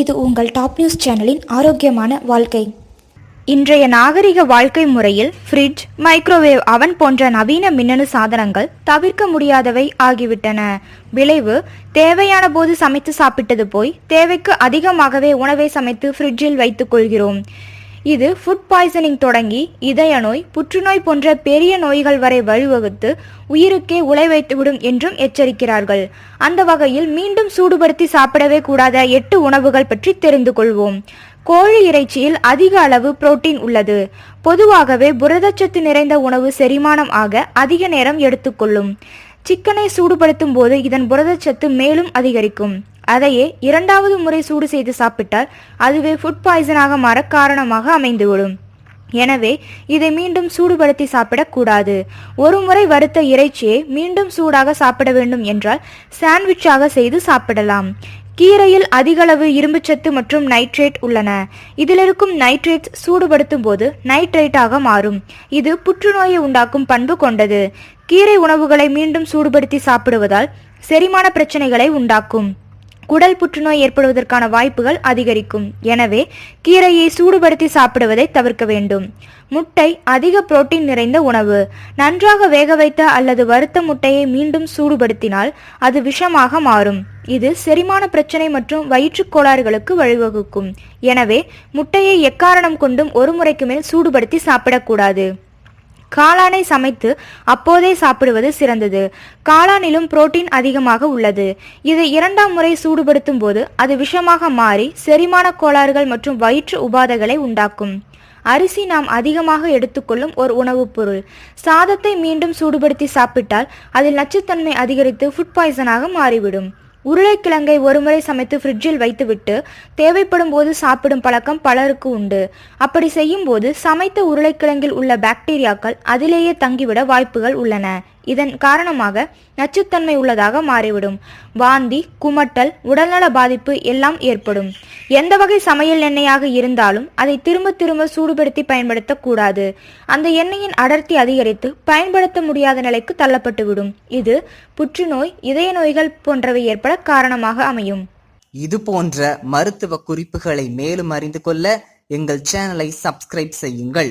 இது உங்கள் top news சேனலின் ஆரோக்கியமான வாழ்க்கை. இன்றைய நாகரிக வாழ்க்கை முறையில் ஃப்ரிட்ஜ் மைக்ரோவேவ் அவன் போன்ற நவீன மின்னணு சாதனங்கள் தவிர்க்க முடியாதவை ஆகிவிட்டன. விளைவு தேவையான போது சமைத்து சாப்பிட்டது போய் தேவைக்கு அதிகமாகவே உணவை சமைத்து ஃப்ரிட்ஜில் வைத்துக் கொள்கிறோம். இது ஃபுட் பாய்சனிங் தொடங்கி இதய நோய் புற்றுநோய் போன்ற பெரிய நோய்கள் வரை வழிவகுத்து உயிருக்கே உலை வைத்துவிடும் என்றும் எச்சரிக்கிறார்கள். அந்த வகையில் மீண்டும் சூடுபடுத்தி சாப்பிடவே கூடாத எட்டு உணவுகள் பற்றி தெரிந்து கொள்வோம். கோழி இறைச்சியில் அதிக அளவு புரோட்டீன் உள்ளது. பொதுவாகவே புரதச்சத்து நிறைந்த உணவு செரிமானம் ஆக அதிக நேரம் எடுத்துக்கொள்ளும் சிக்கனை சூடுபடுத்தும் போது இதன் புரதச்சத்து மேலும் அதிகரிக்கும். அதையே இரண்டாவது முறை சூடு செய்து சாப்பிட்டால் அதுவே ஃபுட் பாய்சனாக மாற காரணமாக அமைந்துவிடும். எனவே இதை மீண்டும் சூடுபடுத்தி சாப்பிடக்கூடாது ஒரு முறை வறுத்த இறைச்சியை மீண்டும் சூடாக சாப்பிட வேண்டும் என்றால் சாண்ட்விச்சாக செய்து சாப்பிடலாம். கீரையில் அதிகளவு இரும்புச்சத்து மற்றும் நைட்ரேட் உள்ளன. இதில் இருக்கும் நைட்ரேட் சூடுபடுத்தும் போது நைட்ரேட்டாக மாறும். இது புற்றுநோயை உண்டாக்கும் பண்பு கொண்டது. கீரை உணவுகளை மீண்டும் சூடுபடுத்தி சாப்பிடுவதால் செரிமான பிரச்சனைகளை உண்டாக்கும். குடல் புற்றுநோய் ஏற்படுவதற்கான வாய்ப்புகள் அதிகரிக்கும். எனவே கீரையை சூடுபடுத்தி சாப்பிடுவதை தவிர்க்க வேண்டும். முட்டை அதிக புரோட்டீன் நிறைந்த உணவு. நன்றாக வேக வைத்த அல்லது வறுத்த முட்டையை மீண்டும் சூடுபடுத்தினால் அது விஷமாக மாறும். இது செரிமான பிரச்சனை மற்றும் வயிற்றுக் கோளாறுகளுக்கு வழிவகுக்கும். எனவே முட்டையை எக்காரணம் கொண்டும் ஒரு முறைக்கு மேல் சூடுபடுத்தி சாப்பிடக்கூடாது. காளானை சமைத்து அப்போதே சாப்பிடுவது சிறந்தது. காளானிலும் புரோட்டீன் அதிகமாக உள்ளது. இதை இரண்டாம் முறை சூடுபடுத்தும் போது அது விஷமாக மாறி செரிமான கோளாறுகள் மற்றும் வயிற்று உபாதைகளை உண்டாக்கும். அரிசி நாம் அதிகமாக எடுத்துக்கொள்ளும் ஒரு உணவுப் பொருள். சாதத்தை மீண்டும் சூடுபடுத்தி சாப்பிட்டால் அதில் நச்சுத்தன்மை அதிகரித்து ஃபுட் பாய்சனாக மாறிவிடும். உருளைக்கிழங்கை ஒருமுறை சமைத்து ஃப்ரிட்ஜில் வைத்துவிட்டு தேவைப்படும் போது சாப்பிடும் பழக்கம் பலருக்கு உண்டு. அப்படி செய்யும் போது சமைத்த உருளைக்கிழங்கில் உள்ள பாக்டீரியாக்கள் அதிலேயே தங்கிவிட வாய்ப்புகள் உள்ளன. இதன் காரணமாக நச்சுத்தன்மை உள்ளதாக மாறிவிடும். வாந்தி குமட்டல் உடல்நல பாதிப்பு எல்லாம் ஏற்படும். எந்த வகை சமையல் எண்ணெயாக இருந்தாலும் அதை திரும்ப திரும்ப சூடுபடுத்தி பயன்படுத்தக்கூடாது அந்த எண்ணெயின் அடர்த்தி அதிகரித்து பயன்படுத்த முடியாத நிலைக்கு தள்ளப்பட்டுவிடும். இது புற்றுநோய் இதய நோய்கள் போன்றவை ஏற்பட காரணமாக அமையும். இது போன்ற மருத்துவ குறிப்புகளை மேலும் அறிந்து கொள்ள எங்கள் சேனலை சப்ஸ்கிரைப் செய்யுங்கள்.